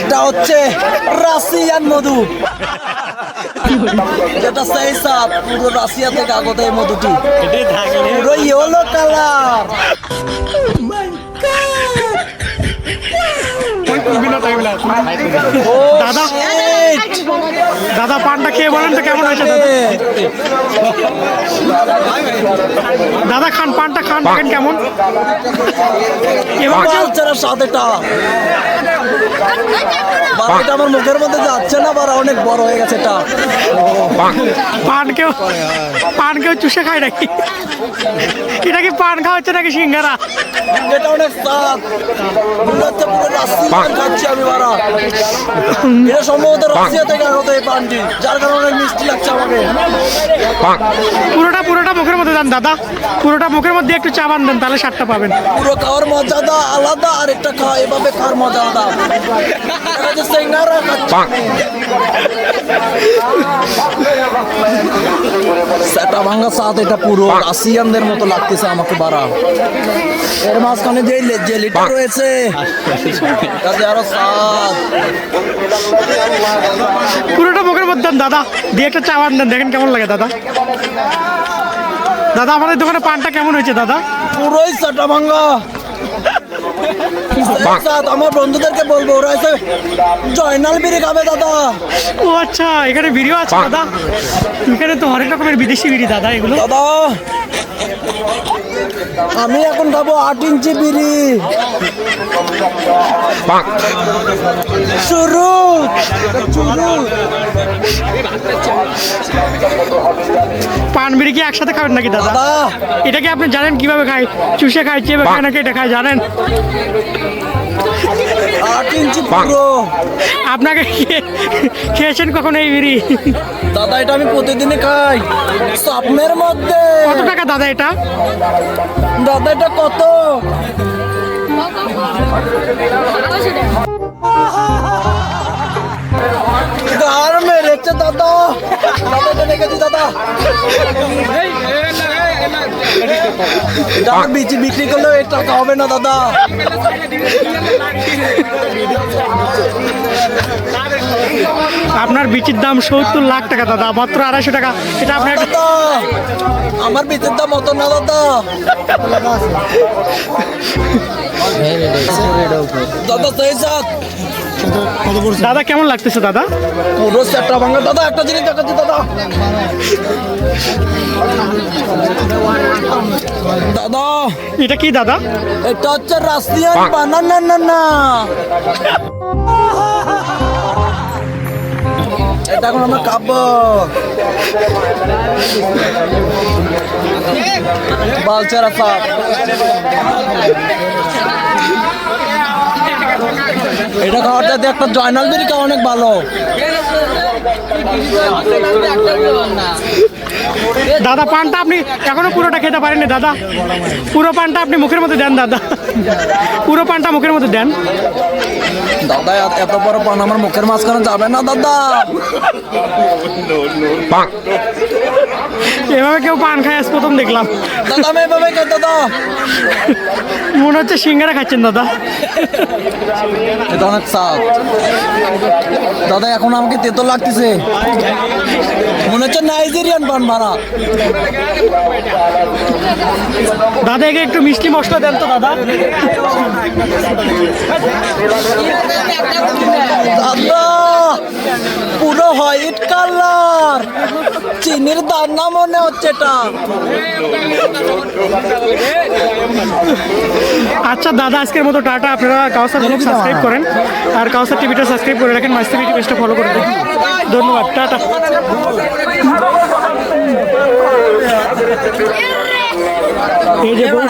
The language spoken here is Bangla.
এটা হচ্ছে রাশিয়ান মধু। যেটা সেই সাপ পুরো রাশিয়া থেকে আগত এই মধুটি। পুরো ইয়েলো কালার দাদা। দাদা পানটা খেয়ে বলেন তো কেমন হয়েছে দাদা? খান পানটা খান দেখেন কেমন। বাকিটা আমার মুখের মধ্যে যাচ্ছে না বারা অনেক বড় হয়ে গেছে এটা। পান কেউ পান কেউ চুষে খায় নাকি? এটা কি পান খাওয়া হচ্ছে নাকি সিঙ্গারা? এটা অনেক স্বাদ মনে হচ্ছে পুরো রাশিয়ান খাচ্ছি আমি বারা এটা সম্ভবত রাশিয়া থেকে আগত এই পানটি যার কারণে অনেক মিষ্টি লাগছে আমাকে। পুরোটা পুরোটা মুখের মধ্যে দেন দাদা। পুরোটা মুখের মধ্যে একটু চাবান দেন তাহলে সাতটা পাবেন। পুরো খাওয়ার মজাটা আলাদা আর একটা খাওয়া এভাবে খাওয়ার মজা আলাদা। সিঙ্গারা খাচ্ছি। সেটা ভাঙা সাথ এটা পুরো রাশিয়ানদের মতো লাগতেছে আমাকে বাড়া। এর মাঝখানে যে জেলিটা রয়েছে তাতে আরও স্বাদ পুরোটা মুখের মধ্যে দাদা। দিয়ে একটা চাবান দেন দেখেন কেমন লাগে দাদা। দাদা আমাদের দোকানে পানটা কেমন হয়েছে দাদা? পুরোই সাটা ভাঙ্গা আমার বন্ধুদেরকে বলব ওরা এসে জয়নাল বিড়ি খাবে দাদা। ও আচ্ছা এখানে ভিডিও আছে দাদা। এখানে তো হরেক রকমের বিদেশি বিড়ি দাদা এগুলো। দাদা আমি এখন খাব আট ইঞ্চি বিড়ি। শুরু শুরু বিড়ি কি একসাথে খাবেন নাকি দাদা? এটা কি আপনি জানেন কীভাবে খায় চুষে খায় চেপে খায় নাকি এটা খায় জানেন? আপনাকে খেয়েছেন কখন এই বিড়ি? দাদা এটা আমি প্রতিদিনই খাই। স্বপ্নের মধ্যে। কত টাকা দাদা এটা? দাদা এটা কত? দাদা। দাদা বিচি বিক্রি করলেও এর টাকা হবে না দাদা। আপনার বিচির দাম সত্তর লাখ টাকা দাদা মাত্র আড়াইশো টাকা। এটা আপনার আমার বিচের দাম অত না দাদা। দাদা সেই দাদা কেমন লাগতেছে দাদা? পুরো সেটটা ভাঙা। দাদা একটা জিনিস দেখাচ্ছি দাদা। দাদা এটা কি দাদা? এটা হচ্ছে রাশিয়ান বানানা না না এটা এখন আমরা খাব। বালচারা সাপ। এটা খাওয়ার চাইতে একটা জয়নাল খাওয়া অনেক ভালো দাদা পানটা আপনি এখনও পুরোটা খেতে পারেননি দাদা পুরো পানটা আপনি মুখের মধ্যে দেন দাদা পুরো পানটা মুখের মধ্যে দেন দাদা এত- এত বড় পান আমার মুখের মাঝখানে যাবে না দাদা এভাবে কেউ পান খায় আজ প্রথম দেখলাম। দাদা আমি এভাবে খাই দাদা। মনে হচ্ছে সিঙ্গারা খাচ্ছেন দাদা। এটা অনেক সাপ দাদা এখন আমাকে তেতো লাগতেছে। মনে হচ্ছে নাইজেরিয়ান পান ভাড়া। দাদা একে একটু মিষ্টি মশলা দেন তো দাদা। দাদা পুরো হোয়াইট কালার। চিনির দানা মনে হচ্ছে এটা আচ্ছা দাদা আজকের মতো টাটা আপনারা কাউসার ব্লগ সাবস্ক্রাইব করেন আর কাউসার টিভিটা সাবস্ক্রাইব করে রাখেন মাস্তি টিভি পেজটা ফলো করে দেখুন ধন্যবাদ টাটা এই যে বউ